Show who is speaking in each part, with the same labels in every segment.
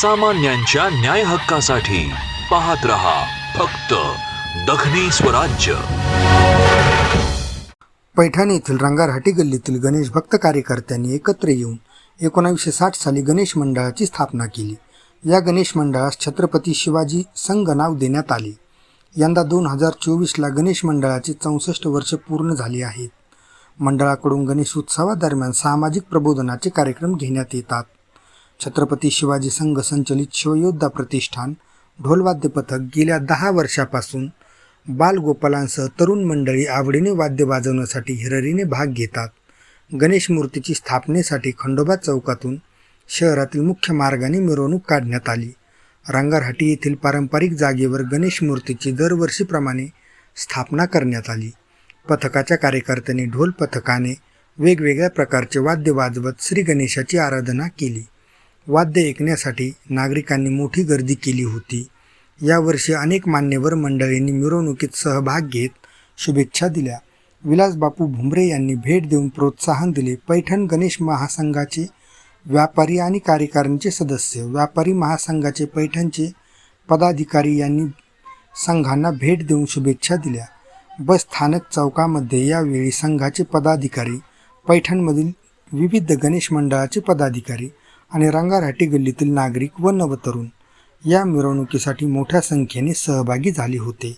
Speaker 1: सामान्यांच्या न्याय हक्कासाठी पाहत रहा फक्त दखनी स्वराज्य.
Speaker 2: पैठण येथील रंगारहाटी गल्लीतील गणेश भक्त कार्यकर्त्यांनी एकत्र येऊन एकोणावीसशे साठ साली गणेश मंडळाची स्थापना केली. या गणेश मंडळास छत्रपती शिवाजी संघ नाव देण्यात आले. यंदा दोन हजार चोवीसला गणेश मंडळाचे चौसष्ट वर्ष पूर्ण झाली आहेत. मंडळाकडून गणेश उत्सवादरम्यान सामाजिक प्रबोधनाचे कार्यक्रम घेण्यात येतात. छत्रपती शिवाजी संघ संचलित शिवयोद्धा प्रतिष्ठान ढोलवाद्य पथक गेल्या दहा वर्षापासून बालगोपालांसह तरुण मंडळी आवडीने वाद्य वाजवण्यासाठी हिररीने भाग घेतात. गणेश मूर्तीची स्थापनेसाठी खंडोबा चौकातून शहरातील मुख्य मार्गाने मिरवणूक काढण्यात आली. रंगारहाटी येथील पारंपरिक जागेवर गणेश मूर्तीची दरवर्षीप्रमाणे स्थापना करण्यात आली. पथकाच्या कार्यकर्त्यांनी ढोल पथकाने वेगवेगळ्या प्रकारचे वाद्य वाजवत श्री गणेशाची आराधना केली. वाद्य ऐकण्यासाठी नागरिकांनी मोठी गर्दी केली होती. यावर्षी अनेक मान्यवर मंडळींनी मिरवणुकीत सहभाग घेत शुभेच्छा दिल्या. विलासबापू भुमरे यांनी भेट देऊन प्रोत्साहन दिले. पैठण गणेश महासंघाचे व्यापारी आणि कार्यकारणचे सदस्य व्यापारी महासंघाचे पैठणचे पदाधिकारी यांनी संघांना भेट देऊन शुभेच्छा दिल्या. बस स्थानक चौकामध्ये यावेळी संघाचे पदाधिकारी पैठणमधील विविध गणेश मंडळाचे पदाधिकारी आणि रंगारहाटी गल्लीतील नागरिक व नवतरुण या मिरवणुकीसाठी मोठ्या संख्येने सहभागी झाले होते.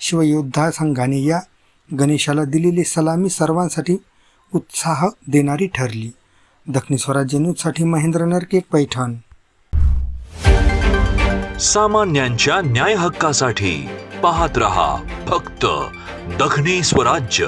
Speaker 2: शिवयोद्धा संघाने या गणेशाला दिलेली सलामी सर्वांसाठी उत्साह देणारी ठरली. दक्षिण स्वराज्य न्यूजसाठी महेंद्र नरके पैठण.
Speaker 1: सामान्यांच्या न्याय हक्कासाठी पाहत रहा फक्त दखनी स्वराज्य.